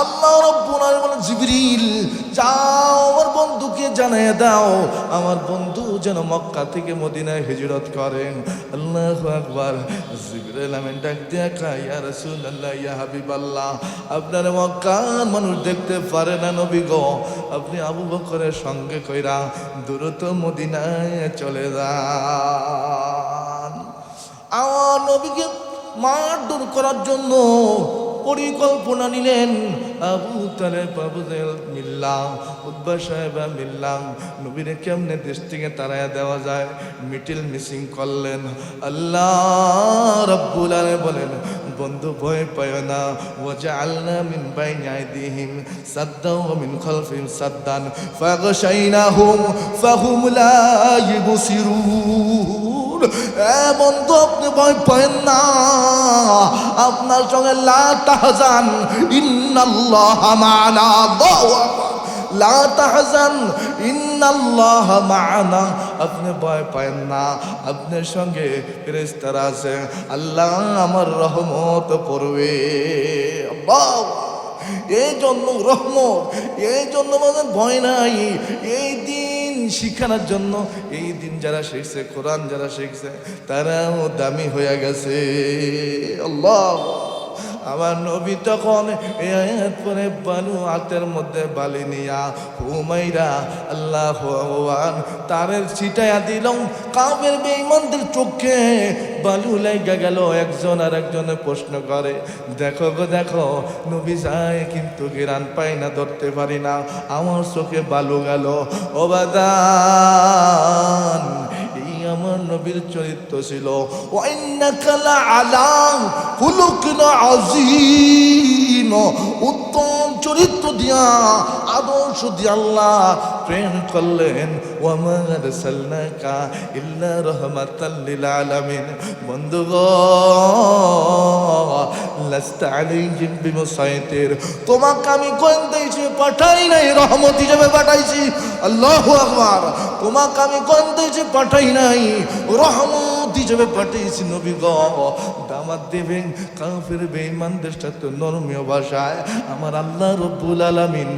আল্লাহ রব্বুল আলামিন জিবরিল, যাও আমার বন্ধুকে জানিয়ে দাও। আমার বন্ধু যেন মক্কা থেকে মদিনায় হিজরত করেন। আল্লাহু আকবার। জিবরিল আমিন ডাক দিয়া কয়, ইয়া রাসূলুল্লাহ, ইয়া হাবিবাল্লাহ, আপনার মক্কার মানুষ দেখতে পারে না নবী গো। আপনি আবু বকরের সঙ্গে কইরা দ্রুত মদিনায় চলে যান। আমার নবীকে মারধর করার জন্য পরিকল্পনা নিলেন আবু তালেব আবু জেল মিল্লাম উদ্বা সাহেবা মিল্লাম নবীরে কেমনে দেশ থেকে তাড়াইয়া দেওয়া যায়? মিটিল মিসিং করলেন। আল্লাহ রব্বুল আলামিন বলেন, বন্ধু, ভয় পায় না। ওয়াজআলনা মিন বাইনি আইদিহিম সাদ্দান ওয়া মিন খালফিহিম সাদ্দান ফাগশাইনাহুম ফাহুম লা ইবসিরুন। বন্ধু, আপনি ভয় পায় না। আপনার সঙ্গে লা তাহজান, ইন্নাল্লাহ মা'ানা মা'ানা। আপনি ভয় পায় না, আপনার সঙ্গে ফেরেশতারা আছে। আল্লাহ আমার রহমত পড়বে এই জন্য রহমত, এই জন্য আমাদের ভয় নাই। এই দিন শিখানোর জন্য। এই দিন যারা শিখছে কোরআন যারা শিখছে তারাও দামি হয়ে গেছে। আল্লাহ। আমার নবী তখন পরে বানু হাতের মধ্যে বালি নিয়া হুমাইরা আল্লাহ ভগবান তারের ছিটাইয়া দিল। কামের বেঈমানদের চোখে বালু লাইগা গেল। একজন আর একজনে প্রশ্ন করে, দেখো গো, দেখো, নবী যায় কিন্তু গিরান পাই না, ধরতে পারি না। আমার চোখে বালু গেল। ও বাদান আমার নবীর চরিত্র ছিল। উত্তম চরিত্র দিয়া আদর্শ দিয়া আল্লাহ প্রেম করলেন, ওয়ামা আরসালনাকা ইল্লা রহমাতাল্লিল আলামিন। বন্ধুগণ লাস্তা আলাইহিম বিমুসাইতির। তোমাকে আমি কোন হিসেবে পাঠাই নাই, রহমত হিসেবে পাঠাইছি। আল্লাহু আকবার। তোমাকে আমি কোন হিসেবে পাঠাই নাই, রহমত হিসেবে পাঠিয়েছি নবী গ, দামাত দেবেন কাফের বেঈমানদের সাথে নরমীয় ভাষায়। আমার আল্লাহ রব্বুল আলামিন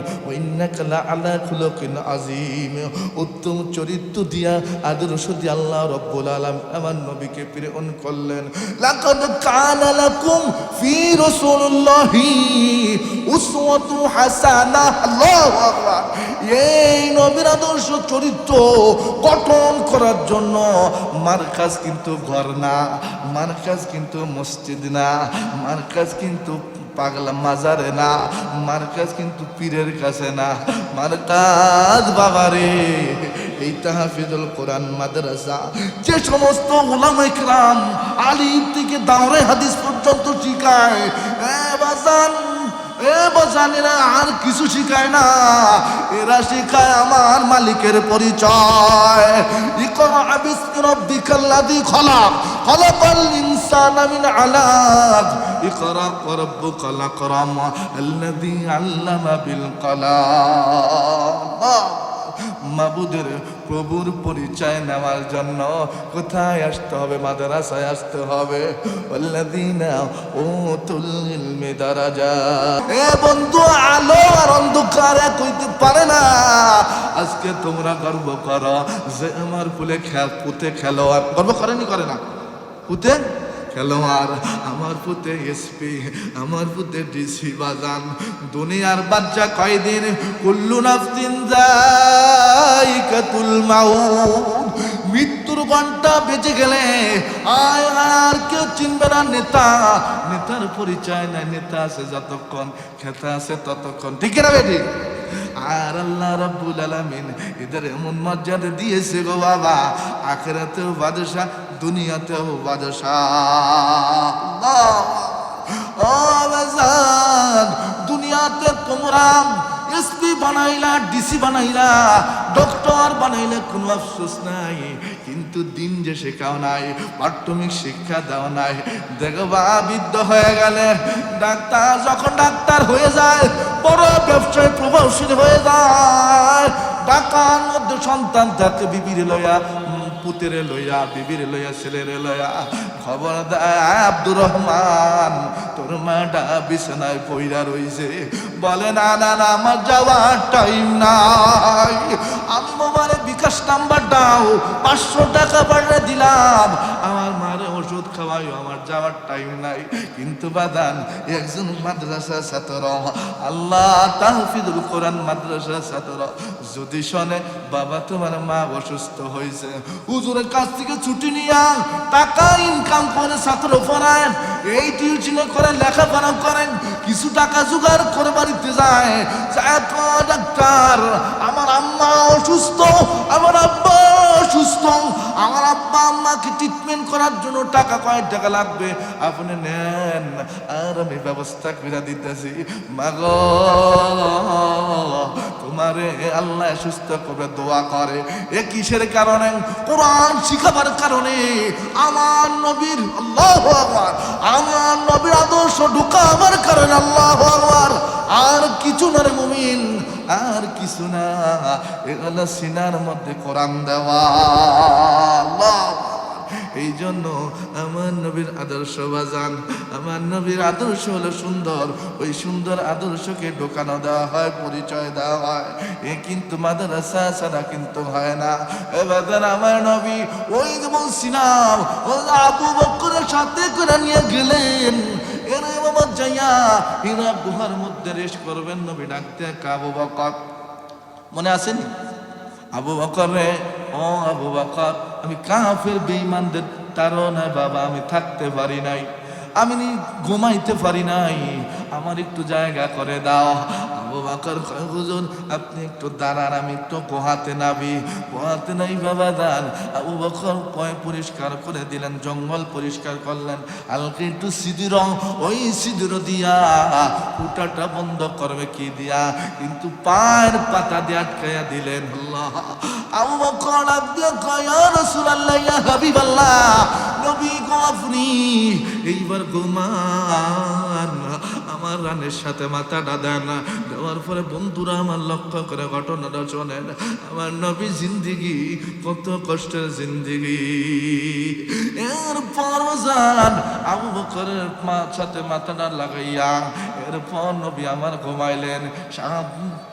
খুলুকিন আযীম। উত্তম চরিত্র দিয়া, আদর্শ দিয়া আল্লাহ রব্বুল আলামিন আমার নবীকে প্রেরণ করলেন। লাকাদ ফি রাসূলিল্লাহি উসওয়াতু হাসানাহ আল্লাহু আকবার। এই নবীর আদর্শ চরিত্র গঠন করার জন্য মার্কাজ কিন্তু ঘর না, মার্কাজ কিন্তু মসজিদ না, মার্কাজ কিন্তু পাগলা মাজারে না, মার্কাজ কিন্তু পীরের কাছে না। মার্কাজ বাবারে, এই তাহাফিজুল কোরআন মাদ্রাসা, যে সমস্ত ওলামা ইকরাম আলিম থেকে দাওরে হাদিস পর্যন্ত শিখায় এ বাজান। এ বাজানেরা আর কিছু শিখায় না। এরা শিখায় আমার মালিকের পরিচয়। খলাক। খলাকাল ইনসানা মিন আলাক। ইকরা রাব্বুকাল আকরাম। আল্লাযী আল্লামা বিল কলাম। মাবুদের প্রভুর পরিচয় নেওয়ার জন্য কোথায় আসতে হবে? মাদ্রাসায় আসতে হবে। উতুল ইলমি দারাজা। এ বন্ধু, আলো আর অন্ধকার এক পারে না। আজকে তোমরা গর্ব করো যে আমার ফুলে পুঁতে খেলো গর্ব করেনি, করে না। পুঁতে? খেলোয়াড় আমার পুতে এসপি আমার পুতে ডিসি বাজান। দুনিয়ার বাচ্চা কয়দিন? কুল্লু নাফসিন যাইকাতুল মাউত। মৃত্যুর ঘণ্টা বেঁচে গেলে আয় আর কেউ চিনবে না নেতা। নেতার পরিচয় নাই, নেতা আছে যতক্ষণ, খেতা আছে ততক্ষণ। ঠিক না বেটি? আর আল্লাহ রব্বুল আলামিন এদের এমন মর্যাদা দিয়েছে গো বাবা। আখেরাতেও বাদশা দুনিয়াতেও বাদশা আল্লাহ। ও দুনিয়াতে তোমরা বানাইলা ডিসি বানাইলা ডক্টর বানাইলে, কোনো আফসোস নাই। কিন্তু দিন যে শেখাও নাই, প্রাথমিক শিক্ষা দাও নাই। দেখবা বৃদ্ধ হয়ে গেলে, ডাক্তার যখন ডাক্তার হয়ে যায়, বড় ব্যবসায়, প্রভাবশীল হয়ে যায়। টাকার মধ্যে সন্তান থাকে বিবির লয়া পুতেরে লইয়া, বিবির লইয়া, ছেলেরে লইয়া খবর দেয় আব্দুর রহমান, তোর মাটা বিছানায় পইরা রইছে। বলে, না না না, আমার যাওয়ার টাইম নাই। আমি মোবাইলে বিকাশ নাম্বার দাও, পাঁচশো টাকা পাঠিয়ে দিলাম। আমার মারে ওষুধ খাওয়াই আমার যাওয়ার টাইম নাই। কিন্তু বাদান, একজন মাদ্রাসা ছাত্র, আল্লাহ তাহফিদুল কোরআন মাদ্রাসা ছাত্র, যদি শোনে, বাবা, তোমার মা অসুস্থ হয়েছে। হুজুরের কাছ থেকে ছুটি নিয়া টাকা ইনকাম করে ছাত্র পড়ায়। এই টিউশনে করে লেখাপড়া করেন, কিছু টাকা জোগাড় করে বাড়িতে যায়। ডাক্তার আমার আম্মা অসুস্থ, আমার আব্বা অসুস্থ আমার আব্বা আম্মাকে ট্রিটমেন্ট করার জন্য টাকা কয়েক টাকা লাগবে। আপনি নেন, আর আমি ব্যবস্থা করে দিতেছি। মাগো, তোমারে আল্লাহ সুস্থ করে দোয়া করে। এ কিসের কারণে? কোরআন শিখাবার কারণে। আমার নবীর, আল্লাহ আমার নবীর আদর্শ ঢুকাবার কারণে, আল্লাহ আকবার। না মুমিন, আর কিছু না। এগুলো সিনার মধ্যে কোরআন দেওয়া। আল্লাহ এই জন্য আমার নবীর আদর্শ বাজান, আমার নবীর আদর্শ হলো সুন্দর। ওই সুন্দর আদর্শকে ঢোকানো দেওয়া হয়, পরিচয় দেওয়া হয়। এ কিন্তু মাদ্রাসা ছাড়া কিন্তু হয় না। এবার আমার নবী, ওই যে বলছিলাম ও আবু বকরের সাথে করে নিয়ে গেলেন। এরে বাবা যাইয়া এরা গুহার মধ্যে রেস্ট করবেন নবী ডাকতে কাবু বকর। মনে আসেনি আবু বকর রে, ও আবু বকর, আমি কাফের বেঈমানদের না বাবা, আমি থাকতে পারি নাই। আমি ঘুমাইতে পারি নাই। আমার একটু জায়গা করে দাও। আবু বকর কয়, হুজুর, আপনি একটু দাঁড়ান, আমি একটু পোহাতে নাবি পোহাতে নাই, বাবা দান আবু বকর পয় পরিষ্কার করে দিলেন, জঙ্গল পরিষ্কার করলেন। হালকা একটু সিঁদুর, ওই সিঁদুর দিয়া ফুটাটা বন্ধ করবে কি দিয়া? কিন্তু পায়ের পাতা দিয়ে আটকাইয়া দিলেন। আল্লাহ। আবু বকর ডাক দিয়ে কয় রাসূলুল্লাহ, ইয়া হাবিবাল্লাহ, নবী গো আপনি এইবার ঘুমান। আমার রানের সাথে মাথাটা দেন দেওয়ার পরে বন্ধুরা আমার লক্ষ্য করে ঘটনাটা শোনেন। আমার নবী জিন্দিগি, কত কষ্টের জিন্দিগি। এরপর যান আবু বকরের সাথে মাথাটা লাগাইয়া এরপর নবী আমার ঘুমাইলেন। সাপ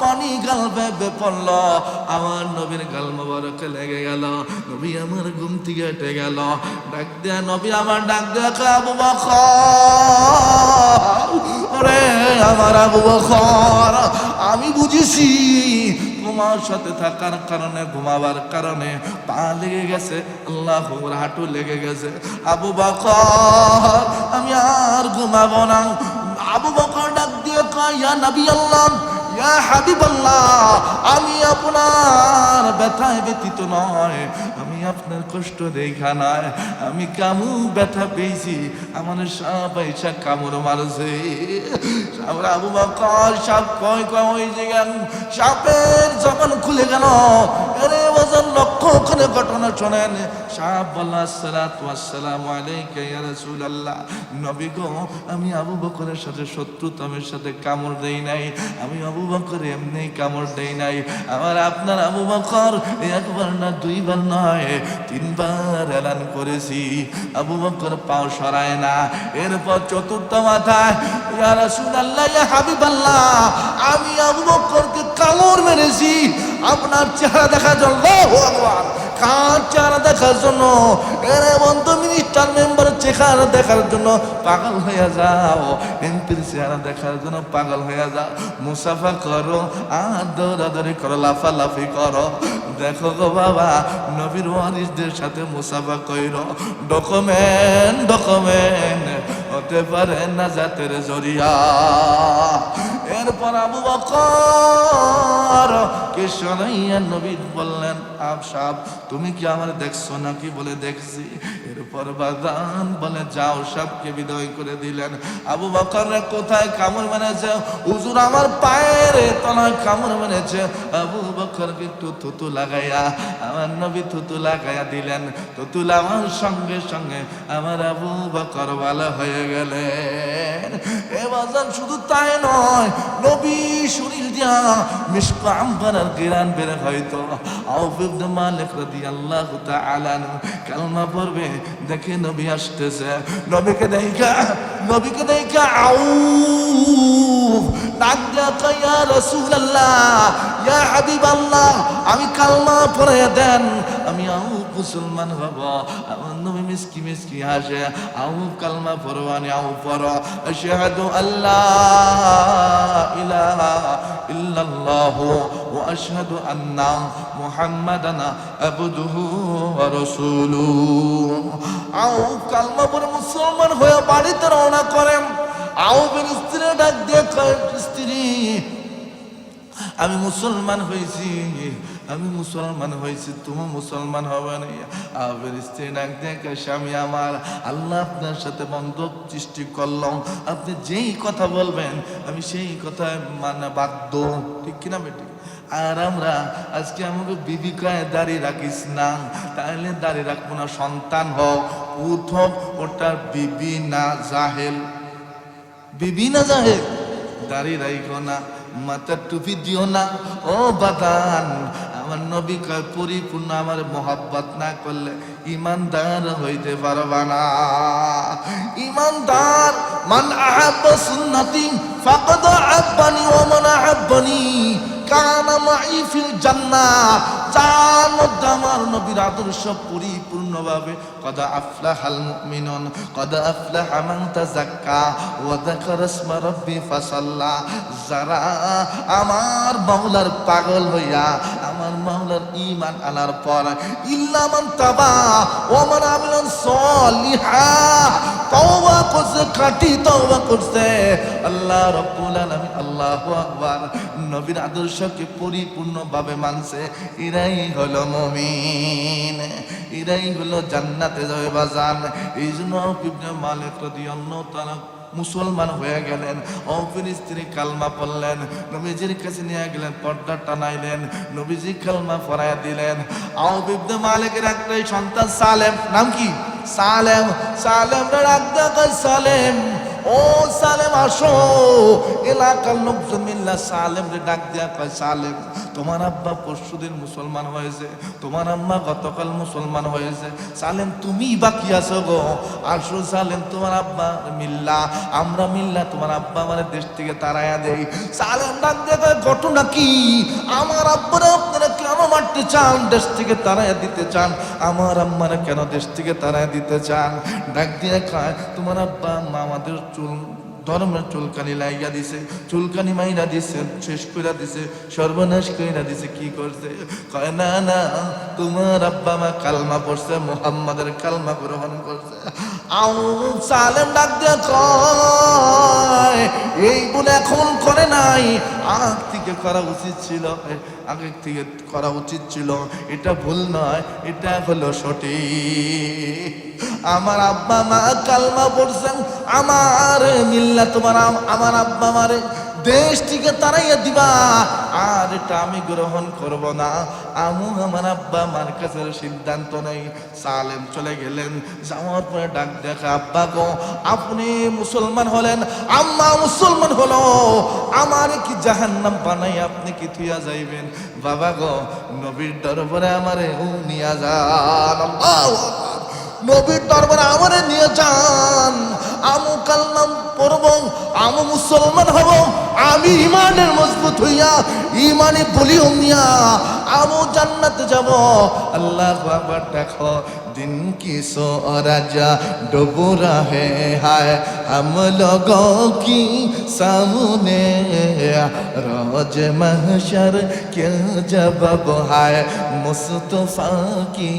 পানি গাল বেবে পড়ল। আমার নবীর গাল মোবারকে লেগে গেল। নবী আমার ঘুম থেকে হেঁটে গেল। ডাক দেয়া, নবী আমার ডাক দেয়া আবু ওরে আমার আবু বকর, আমি বুঝেছি তোমার সাথে থাকার কারণে, ঘুমাবার কারণে পা লেগে গেছে আল্লাহ হাঁটু লেগে গেছে। আবু বকর, আমি আর ঘুমাবো না। আবু বকর ডাক দিয়ে কয়, ইয়া নবী আল্লাহ ইয়া হাবিবাল্লাহ, আমি আপনার ব্যথায় ব্যতীত নয়। আমি আপনার কষ্ট দেখা নাই। আমি কামু ব্যথা পেয়েছি। আমার সাপ এসা কামড় মারছে। আবু বকর, সাপ কয় কয় সাপের যখন খুলে গেল। এরে ওজন লক্ষ্য করে ঘটনা শোনেন আমি আবু বকরের সাথে শত্রুতামের সাথে কামড় দেই নাই, আমি আবু বকর এমনি কামড় দেই নাই আমার আপনার আবু বকর একবার না দুইবার নয়, তিনবার এলান করেছি, আবু বকর পাও সরায় না, এরপর চতুর্থ মাথায় আমি আবু বকরকে কামড় মেরেছি, আপনার চেহারা দেখা আকবার। কার চেহারা দেখার জন্য? এরে বন্ধু মিনিস্টার মেম্বারের চেহারা দেখার জন্য পাগল হয়ে যাও। এমপির চেহারা দেখার জন্য পাগল হয়ে যাও। মুসাফা করো, আর দৌড়াদৌড়ি করো, লাফালাফি করো। দেখো গো বাবা, নবীর ওয়ারিসদের সাথে মুসাফা কইর। ডকুমেন্ট ডকুমেন্ট হতে পারে না জাতের জরিয়া। এরপর আবু বকর কে সরাইয়া নবী বললেন আপ সাহ তুমি কি আমার দেখছ নাকি বলে দেখছি? বলে, যাও সাপকে বিদায় করে দিলেন। আবু বকর কোথায় কামড় মেরেছে? হুজুর আমার পায়ের তলায় কামড় মেরেছে। আবু বকরকে একটু থুতু লাগাইয়া, আমার নবী থুতু লাগাইয়া দিলেন। থুতু লাগার সঙ্গে সঙ্গে আমার আবু বকর ভালো হয়ে গেলেন। এ বাজান শুধু তাই নয়, নবী শরীর দিয়া মিশক আম্বারার গিরান বের হয়তো আউফ ইবনে মালিক রাদিয়াল্লাহু তাআলা কালমা পড়বে দেখে নবী আসতেছে। নবীকে দেখা নবীকে দেখা হাবিবাল্লাহ, আমি কালমা পড়ে দেন। আমি আউফ মুসলমান হব। আমার নবী মিসকি মিসকি হাসে, আউফ কালমা পড়বানি আউফ পড়। আশহাদু আল্লাহ ইলাহা ইল্লাল্লাহ আন্না মুহাম্মাদান আবদুহু ওয়া রাসূলুহু আউফ কালমা পড়ে মুসলমান হয়ে বাড়িতে রওনা করেন। স্ত্রী ডাক দিয়ে কয়, স্ত্রী, আমি মুসলমান হয়েছি, আমি মুসলমান হয়েছি, তুমি মুসলমান হবে না। আবের স্ত্রী ডাক দেখে স্বামী আমার, আল্লাহ আপনার সাথে বন্ধক সৃষ্টি করলাম। আপনি যেই কথা বলবেন, আমি সেই কথায় মানে বাধ্য। ঠিক কিনা বেটি? আর আমরা আজকে আমাকে বিবিকায় দাঁড়িয়ে রাখিস না। তাহলে দাঁড়িয়ে রাখব না, সন্তান হোক পুত হোক ওটার বিবি না জাহেল। বিবি না জাহেল? দাড়ি রাইখো না, মাথার টুপি দিও না। ও বাদান, আমার নবী পরিপূর্ণ আমার মোহাব্বত না করলে ইমানদার হইতে পারবা না। ইমানদার, মান আহাব্ব সুন্নতি, ফাকাদ আহাব্বানি ওয়া মান আহাব্বানি। কানা মাই ফিল আমার নবীর আদর্শ পরিপূর্ণভাবে। কদ আফলাহাল মুমিনুন, কদ আফলাহা মান তাযাক্কা, ওয়া যাকারা ইসমা রাব্বি ফাসাল্লা। যারা আমার মাওলার পাগল হইয়া, আমার মাওলার ঈমান আনার পর, ইল্লা মান তাবা, ওয়া মান আমিলা সলিহা, তওবা করছে, খাঁটি তওবা করছে। আল্লাহ রাব্বুল আলামিন আল্লাহু আকবার। নবীর আদর্শকে পরিপূর্ণভাবে মানছে। এরাই হলো মুমিন। এরাই হলো জান্নাতে যাবে বাজান এই জন্য মালিক রাদিয়াল্লাহু তাআলা মুসলমান হয়ে গেলেন। অফির স্ত্রী কালমা পড়লেন। নবীজির কাছে নিয়ে গেলেন, পর্দা টানাইলেন। নবীজি কালমা পড়ায় দিলেন। আউবিবনে মালিকের একটাই সন্তান সালেম। নাম কি? সালেম। সালেম দেখা সালেম। ও সালেম, আসো। এলাকার লোকজন মিল্লা সালেম রে ডাক দেয়া কয়, সালেম, তোমার আব্বা পরশুদিন মুসলমান হয়েছে, তোমার আম্মা গতকাল মুসলমান হয়েছে। সালেম তুমি বাকি আছো গো। আসো সালেম, তোমার আব্বা মিল্লা, আমরা মিল্লা তোমার আব্বা আমার দেশ থেকে তারাইয়া দেই। সালেম ডাক দিয়ে ঘটনা কি? আমার আব্বারা কেন মারতে চান, দেশ থেকে তারাইয়া দিতে চান। আমার আম্মারা কেন দেশ থেকে তারাইয়া দিতে চান? ডাক দিয়ে কয়, তোমার আব্বা আম্মা আমাদের চুল, ধর্মের চুলকানি লাইয়া দিছে, চুলকানি মাইরা দিছে, শেষ কইরা দিছে, সর্বনাশ কইরা দিছে, কি করছে? কয়, না না, তোমার আব্বা মা কালমা পড়ছে, মোহাম্মদের কালমা গ্রহণ করছে। সালেম ডাক দিয়ে কয়, এই বলে এখন করে নাই। আগ থেকে করা উচিত ছিল, আগে থেকে করা উচিত ছিল, এটা ভুল নয়, এটা হলো সঠিক। আমার আব্বা মা কালমা পড়ছেন, আমার মিল্লা তোমার আমার আব্বা মারে দেশ থেকে তারাইয়া দিবা। আর এটা আমি গ্রহণ করব না। আমু আমার আব্বা মার কাছে সিদ্ধান্ত নেই। সালেম চলে গেলেন। যাওয়ার পরে ডাক দেখা, আব্বা গো, আপনি মুসলমান হলেন। আম্মা মুসলমান হলো। আমার কি জাহান্নাম বানাই আপনি কি থুইয়া যাইবেন? বাবা গো, নবীর দরবারে আমারে উ নিয়া যান। আল্লাহু। নবীর দরবারে আমারে নিয়ে যান। আমু কালনাম পড়ব, আমু মুসলমান হব, আমি ইমানের মজবুত হইয়া, ইমানে বলি মিয়া, আমু জান্নাতে যাব। আল্লাহ বাবা দেখো दिन की सो राजा डुबो रहे हैं हम लोगों की सामने रोज महशर क्या जवाब है मुस्तफा की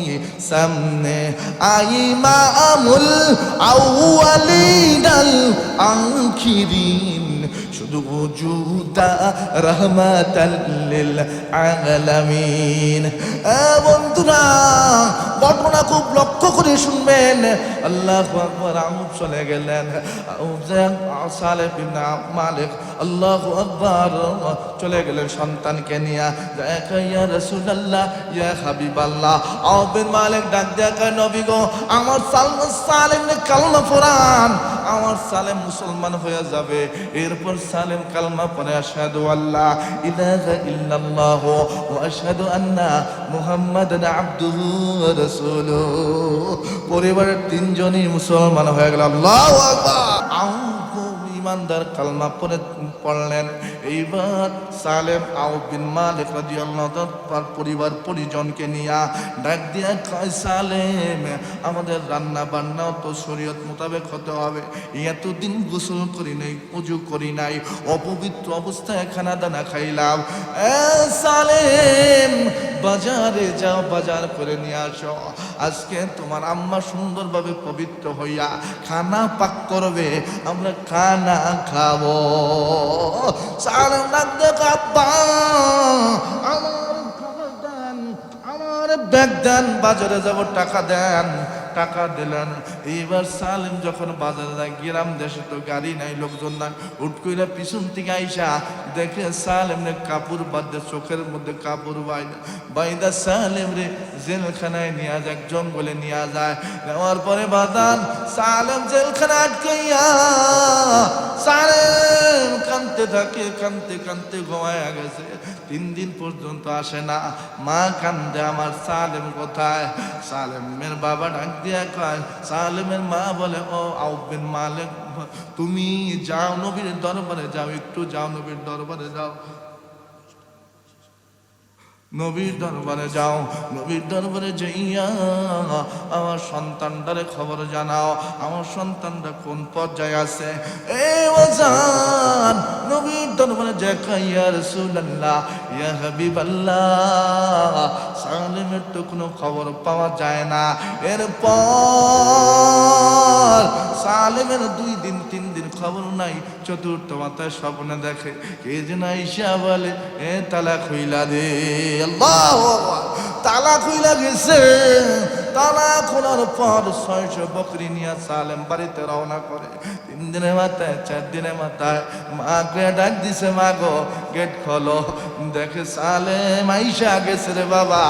सामने आई मामुल अव्वलीन आखिरीन وجودا رحمة للعالمين আহ, বন্ধুরা ঘটনা খুব লক্ষ্য করে শুনবেন। আল্লাহ আকবর আমুদ চলে গেলেন। সালেহ ইবনে মালিক, আল্লাহ আকবর, চলে গেলেন সন্তানকে নিয়ে। ইয়া রাসূলুল্লাহ, ইয়া হাবিবাল্লাহ। আউবিন মালিক ডাক দেখা নবী গো, আমার সালেম কালমা পড়ান। আমার সালেম মুসলমান হয়ে যাবে। এরপর সালেম কালমা পড়ে, আশহাদু আল্লাহ ইলাহা ইল্লাল্লাহ ওয়া আশহাদু আন্না মুহাম্মাদান আবদুহু রাসূলুহু। পরিবারের তিনজনই মুসলমান হয়ে গেল। আল্লাহ আকবার। আউ ইমানদার কালমা পরে পড়লেন। এইবার সালেম আউ বিন মালিক তাআলা পরিবার পরিজনকে নিয়ে ডাক দিয়া কয়, সালেম, আমাদের রান্না বান্নাও তো শরীয়ত মোতাবেক হতে হবে। এতদিন গোসল করি নাই, উজু করি নাই, অপবিত্র অবস্থায় খানা দানা খাইলাম। সালেম, বাজারে যাও, বাজার করে নিয়ে আসো। আজকে তোমার আম্মা সুন্দরভাবে পবিত্র হইয়া খানা পাক করবে। আমরা খানা খাব। সার ডাক দেখো আমার আমার ব্যাগ দেন বাজারে যাব টাকা দেন। টাকা দিলেন। এইবার সালিম যখন বাজারে যায়, গ্রাম দেশে তো গাড়ি নাই, লোকজন নাই, হুট কইরা পিছন থেকে আইসা দেখে সালেম রে কাপড় বাদে চোখের মধ্যে কাপড় বাইদা বাইদা সালেম রে জেলখানায় নিয়ে যায়, জঙ্গলে নিয়ে যায়। নেওয়ার পরে বাদান সালেম জেলখানা আটকাইয়া সালেম কানতে থাকে কানতে কানতে ঘুমায় গেছে। তিন দিন পর্যন্ত আসে না। মা কান্দে, আমার সালেম কোথায়? সালেমের বাবা ডাক দিয়া কয়, সালেমের মা বলে, ও আউবিন মালেক, তুমি যাও নবীর দরবারে যাও, একটু যাও নবীর দরবারে যাও। নবীর দরবারে যাও, নবীর দরবারে যাইয়া আমার সন্তানটারে খবর জানাও। আমার সন্তানটা কোন পর্যায়ে আছে? এ ওজান নবীর দরবারে দেখাইয়া রাসূলুল্লাহ, ইয়া হাবিবাল্লাহ। সালেমের তো কোনো খবর পাওয়া যায় না। এরপর সালেমের দুই দিন, তিন দিন খবর নাই, চতুর্থ মাথায় স্বপ্নে দেখে। কে যেন আইসা বলে, এ তালা খুইলা দে, আল্লাহ তালা খুইলা গেছে। তালা খোলার পর ছয়শো বকরি নিয়ে সালেম বাড়িতে রওনা করে। তিন দিনের মাথায়, চার দিনের মাথায় মাকে ডাক দিছে, মা গো, গেট খোলো। দেখে সালেম আইসা গেছে রে বাবা।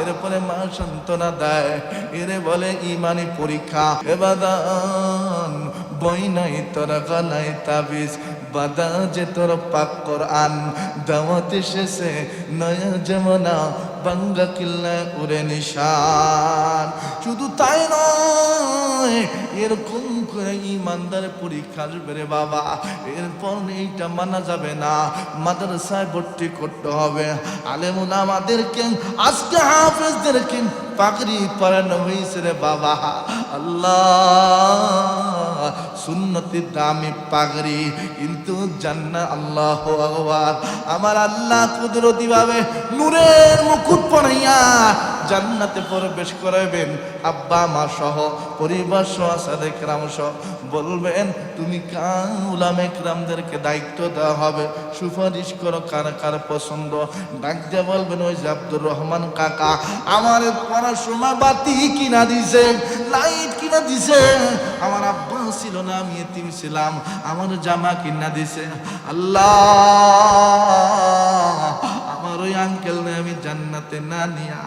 এরপরে মা সান্ত্বনা দেয়, এরে বলে, ইমানি পরীক্ষা এবাদান বই নাই তোর গলায় তাবিজ, বাদা যে তোর পাক কোরআন, দাওয়াত এসেছে, নয়া যমনা বাঙ্গা কিল্লায় উড়ে নিশান। শুধু তাই নয় এরকম করে ইমানদার পরীক্ষা আসবে রে বাবা। এরপর এইটা মানা যাবে না। মাদ্রাসায় ভর্তি করতে হবে। আলেমুল আমাদেরকে, আজকে হাফেজদেরকে পাগড়ি পরানো হয়েছে রে বাবা। আল্লাহ। সুন্নতি দামি কিন্তু জান্না আল্লাহ আমার আল্লাহ কুদরতি ভাবে নূরের মুকুট পরাইয়া জান্নাতে প্রবেশ করাবেন আব্বা, মা সহ, পরিবার সহ সাদে ক্রাম সহ, বলবেন, তুমি কাউলাম একরামদেরকে দায়িত্ব দেওয়া হবে? সুপারিশ করো কার কার পছন্দ। ডাক দিয়ে বলবেন, ওই যে আব্দুর রহমান কাকা, আমার পড়াশোনা বাতি কিনা দিছে, লাইট কিনা দিছে। আমার আব্বা ছিল না, আমি এতিম ছিলাম। আমার জামা কিনা দিছে। আল্লাহ, আমার ওই আঙ্কেল নেই আমি জান্নাতে না নিয়া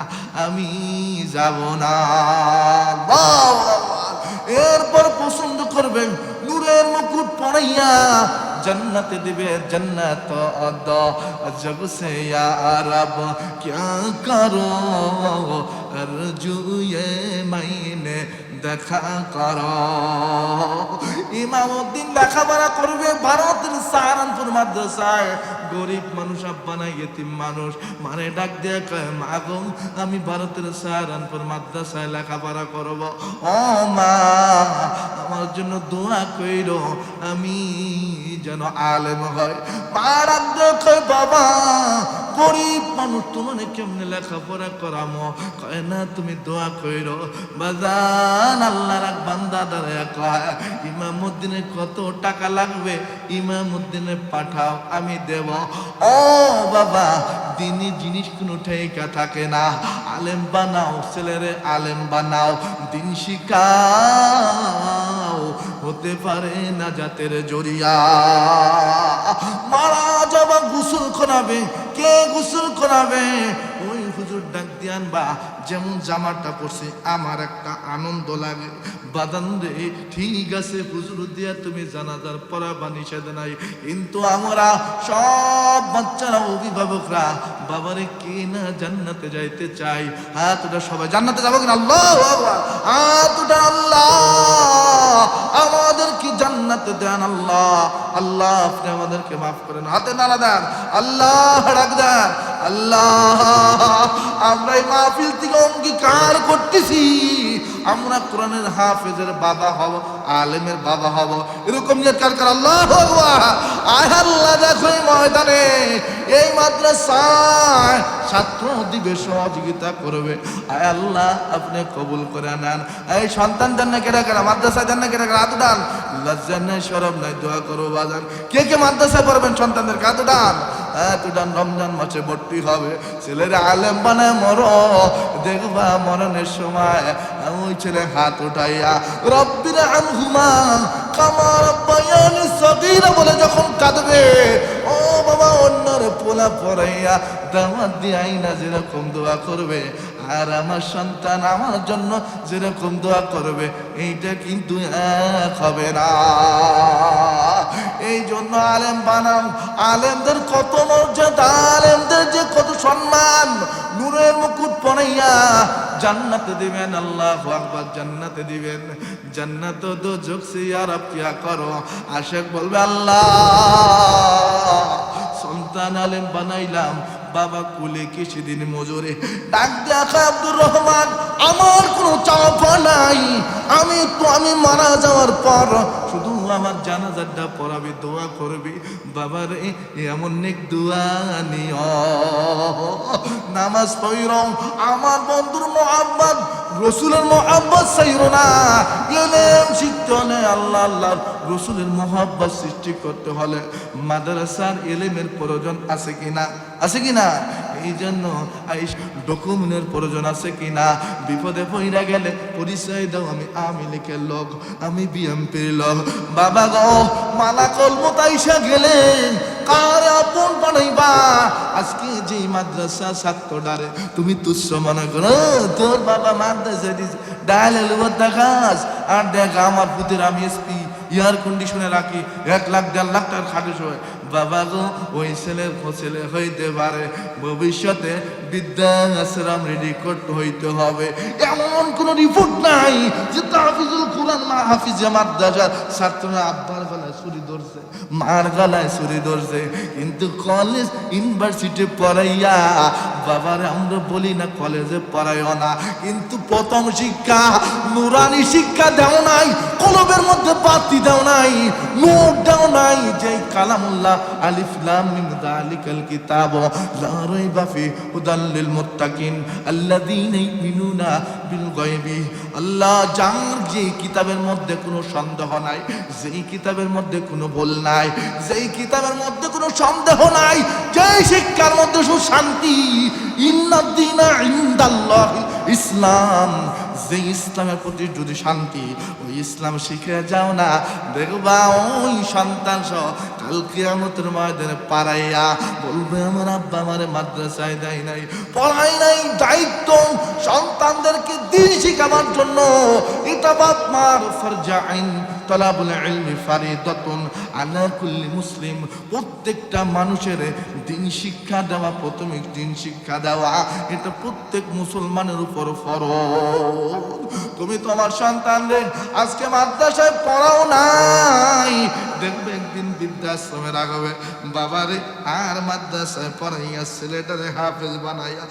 আমি যাব না। এরপর পছন্দ করবেন, নূরের মুকুট পড়াইয়া جنت দিবে جنت ادا جب سے یا رب کیا کرو ارجو یہ দেখা করো। ইমামউদ্দিন লেখাপড়া করবে, ভারতের সাহারানপুর মাদ্রাসায়। গরিব মানুষ, আব্বা নাই মানুষ। মানে ডাক দিয়ে কয়, মা গো, আমি ভারতের সাহারানপুর মাদ্রাসায় লেখাপড়া করব। ও মা, আমার জন্য দোয়া কইরো, আমি যেন আলেম হয় মা কয় বাবা, গরিব মানুষ, তোমার কেমনে লেখাপড়া করামো? কয় না, তুমি দোয়া কইরো। বাজান, আল্লাহর এক বান্দা দাঁড়ায় কয় ইমামুদ্দিনের কত টাকা লাগবে? ইমামুদ্দিনে পাঠাও, আমি দেব। ও বাবা দিনই জিনিস কোনো ঠেকা থাকে না। আলেম বানাও, ছেলেরে আলেম বানাও। দিন শিখাও হতে পারে না জাতের জরিয়া। মারা যাবা গুসল করাবে। কে গোসল করাবে? ডাক দিয়ান বা যেমন জামাটা পরছে, আমার একটা আনন্দ লাগে। বাদান রে ঠিক আছে হুজুর দিয়া, তুমি জানাজার পড়া বা নিষেধ নাই। কিন্তু আমরা সব বাচ্চারা, অভিভাবকরা, বাবারে কে না জান্নাতে যাইতে চাই হাত সবাই, জান্নাতে যাব কিনা? আল্লাহ হাত আল্লাহ। আমাদেরকে জান্নাতে দেন আল্লাহ? আল্লাহ আপনি আমাদেরকে মাফ করেন। হাতে নাড়া দেন। আল্লাহ ডাক দেন। আল্লাহ, আমরা এই মাহফিল থেকে অঙ্গীকার করতেছি। আমরা কোরআনের হাফেজের বাবা হব, আলেমের বাবা হব। এরকম কার কার আল্লাহ। আয় আল্লাহ, দেখো ময়দানে, এই মাদ্রাসায় ছাত্র দিবে, সহযোগিতা করবে। আয় আল্লাহ, আপনি কবুল করে নেন। এই সন্তান জান না কেটে কেনা মাদ্রাসায় জান না কেটে কেনা হাত ডান লজ্জা নাই সরব নাই, দোয়া করো, বাজান। কে কে মাদ্রাসায় পড়বেন সন্তানদের হাত ডান হাত ডান রমজান মাসে ভর্তি হবে। ছেলেরা আলেম বানায় মর, দেখবা মরণের সময় ওই ছেলে হাত উঠাইয়া, রব্বির আনহুমা কামা রব্বায়ানি সগীরা বলে যখন কাঁদবে, ও বাবা, অন্যর পোলা পড়াইয়া দাওয়াত দিয়াই না যেরকম দোয়া করবে। আর আমার সন্তান আমার জন্য যেরকম দোয়া করবে, এইটা কিন্তু এক হবে না। আলেম বানান আলেমদের কত মর্যাদা, আলেমদের যে কত সম্মান। নূরের মুকুট পড়াইয়া জান্নাতে দিবেন, আল্লাহ আকবার জান্নাতে দিবেন। জান্নাত তো জোকসি আর কিয়া করো। আশেক বলবে, আল্লাহ, সন্তান আলেম বানাইলাম বাবা কুলে কিছুদিন মজুরে। ডাক দেখা আব্দুর রহমান, আমার কোনো চাপা নাই। আমি তো, আমি মারা যাওয়ার পর শুধু আমার জানাজারটা পড়াবি, দোয়া করবি। বাবার এমন নেক দোয়া নিও। নামাজ পড়ম আমার বন্ধুর মোহাম্মদ রসুলের মোহাম্মদ সাইরো না। এলেম শিখতে আল্লাহ আল্লাহ রসুলের মোহাম্মদ সৃষ্টি করতে হলে মাদ্রাসার এলেমের প্রয়োজন আছে কিনা আছে কিনা এই জন্য ডকুমেন্টের প্রয়োজন আছে কিনা বিপদে পইরা গেলে পরিচয় দাও, আমি আমি লিখে লোক, আমি বিএমপির লোক। বাবা গো মালা কলমতাইসা গেলেন কার আপন বানাইবা? আজকে যে মাদ্রাসা ছাত্র ডারে তুমি তুচ্ছ মনে করো, তোর বাবা মাদ্রাসা দিছে। ডায়াল এলুবার দেখাস, আর দেখ আমার পুতের আমি এসপি। এয়ার কন্ডিশনে রাখি, এক লাখ, দেড় লাখ টাকার খাটে শোয় বাবা গো, ওই ছেলের ছেলে হইতে পারে। ভবিষ্যতে বিদ্যা আশ্রম রেডি করতে হইতে হবে। এমন কোনো রিপোর্ট নাই যে তাহফিজুল কোরআন মা হাফিজে মাদ্রাসার ছাত্ররা আব্বার গলায় ছুরি ধরছে, মার গলায় ছুরি ধরছে। কিন্তু কলেজ ইউনিভার্সিটি পড়াইয়া বাবারে আমরা বলি না কলেজে পড়াইও না। কিন্তু প্রথম শিক্ষা, নুরানি শিক্ষা দেও নাই। মধ্যে পাতি দেও নাই নোট দেও নাই যে কালামুল্লাহ আলিফ লাম মিম যালিকাল কিতাব। লা রাইবা ফি হুদাল লিল মুত্তাকিন আল্লাযীনা ইউমিনুনা বিল গায়বি। আল্লাহ, যার যে কিতাবের মধ্যে কোনো সন্দেহ নাই, যেই কিতাবের মধ্যে কোনো ভুল নাই, যেই কিতাবের মধ্যে কোনো সন্দেহ নাই, যেই শিক্ষার মধ্যে সুশান্তি, ইন্নাদ্দিনা ইনদাল্লাহ ইসলাম। যে ইসলামের প্রতি যদি শান্তি, ওই ইসলাম শিখে যাও না। দেখবা ওই সন্তান সহ কালকে কিয়ামতের ময়দানে পারাইয়া বলবে, আমার আব্বা আমার মাদ্রাসায় দেয় নাই পড়াই নাই। দায়িত্ব সন্তানদেরকে দিন শিখাবার জন্য। এটা বাপ মার ফরজা আইন। তলাবুল ইলমি ফারিদাতুন আলা কুল্লি মুসলিম। প্রত্যেকটা মানুষের দিন শিক্ষা দেওয়া, প্রাথমিক দিন শিক্ষা দেওয়া, এটা প্রত্যেক মুসলমানের উপর ফরজ। তুমি তোমার সন্তানদের আজকে মাদ্রাসায় পড়াও নাই। দেখবে একদিন বৃদ্ধাশ্রমে রাখবে বাবারে আর মাদ্রাসায় পড়াইয়া ছেলেটারে হাফেজ বানাইয়া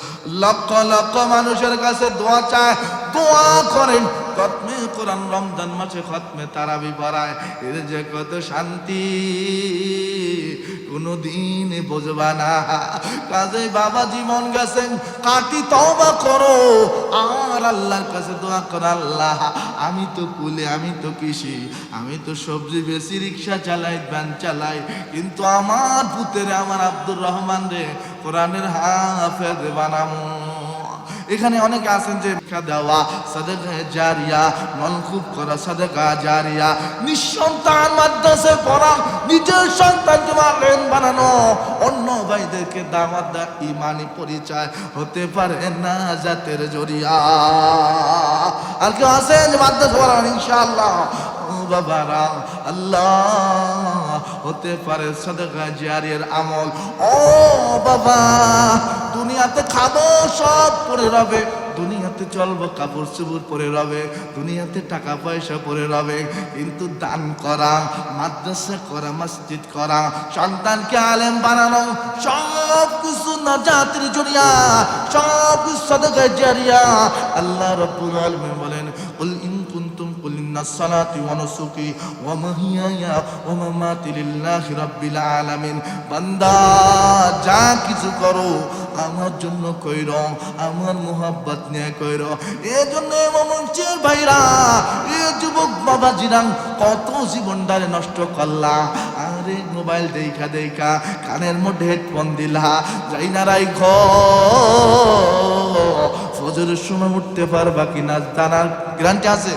লক্ষ লক্ষ মানুষের কাছে দোয়া চায়। দোয়া করেন খতমে কোরআন রমজান মাসে খতমে তারাবি পড়ায়। এর যে কত শান্তি, কোনোদিন বুঝবা না। কাজে বাবা জীবন গেছেন, কাটি তওবা করো। আর আল্লাহর কাছে দোয়া কর, আল্লাহ, আমি তো কুলে, আমি তো কৃষি আমি তো সবজি বেশি রিক্সা চালাই, ভ্যান চালাই। কিন্তু আমার পুতের, আমার আব্দুর রহমান রে, কোরআনের হাফেজ বানামো। এখানে অনেকে আছেন যে ভিক্ষা দেওয়া সাদেকা জারিয়া নলকূপ করা সাদেকা জারিয়া। নিঃসন্তান মাদ্রাসে পড়া, নিজের সন্তানকে মারলেন বানানো। অন্য ভাইদেরকে দামাত দেওয়া ইমানি পরিচয় হতে পারে না জাতের জরিয়া। আর কেউ আছেন মাদ্রাসা পড়ান, ইনশাআল্লাহ। বাবারা, আল্লাহ হতে পারে জারিয়ার আমল। ও বাবা, দুনিয়াতে খাব, সব পরে রবে। দুনিয়াতে চলবো, কাপড় চুপুর পরে রবে। দুনিয়াতে টাকা পয়সা পরে রবে। কিন্তু দান করা, মাদ্রাসা করা, মসজিদ করা, সন্তানকে আলেম বানানো, সব কিছু নাজাতের জড়িয়া সব কিছু সদকায় জারিয়া আল্লাহ রব্বুল আলামিন বলেন নুসুকি ওয়া মাহিয়ায়া ওয়া মামাতি লিল্লাহি রাব্বিল আলামিন। বান্দা, যা কিছু করো, আমার জন্য কইর, আমার মোহাব্বত নিয়ে কইর। এই জন্য মমঞ্চের ভাইরা, এ যুবক বাবা জিরাং কত জীবনটারে নষ্ট করলা। আরে মোবাইল দেখা দেখা, কানের মধ্যে হেডফোন দিলা যাই না রাই ঘ। ফজরের সময় উঠতে পারবা কিনা জানার গ্রান্টি আছে?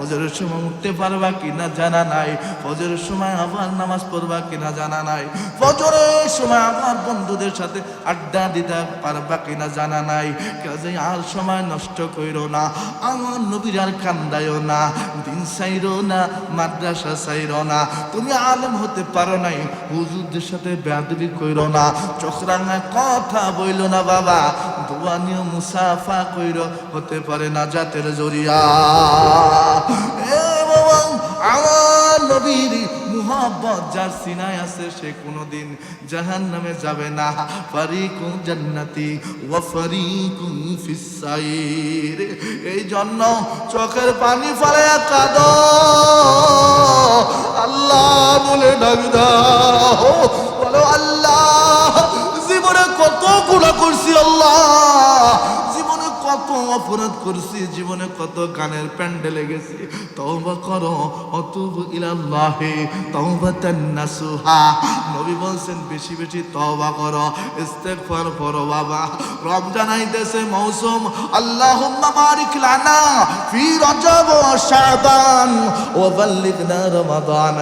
ফজরের সময় উঠতে পারবা কিনা জানা নাই। ফজরের সময় আবার নামাজ পড়বা কিনা জানা নাই। ফজরের সময় আমার বন্ধুদের সাথে আড্ডা দিতে পারবা কিনা জানা নাই। কাজে আর সময় নষ্ট কইরো না, আমার নবীর আর কান্দায়ও না, দিন চাইরো না, মাদ্রাসা চাইরো না। তুমি আলেম হতে পারো নাই, হুজুরদের সাথে বেয়াদবি কইরো না, চোখরাঙায় কথা বইল না বাবা দোয়ানিও মুসাফা কইর, হতে পারে না জাতের জরিয়া। আমার নবীর যার সিনায় আছে সে কোনোদিন জাহান নামে যাবে না। জান্নাতি ওয়া ফারিকু ফিস সাইর। এই জন্য চোখের পানি ফেলে কাঁদ। আল্লাহ বলে ডাক দাও। বলো, আল্লাহ, জীবনে কত গুণা করছি আল্লাহ। কত অপরাধ করছি, জীবনে কত গানের প্যান্ডেলে গেছি তওবা করো, অতুব ইলাল্লাহি, তাওবাতান নাসুহা। নবী বলছেন, বেশি বেশি তওবা করো, ইস্তেগফার করো বাবা। রমজান আইতেছে মৌসুম, আল্লাহুম্মা বারিক লানা ফি রজব ওয়া শাবান, ওয়া রমাদান।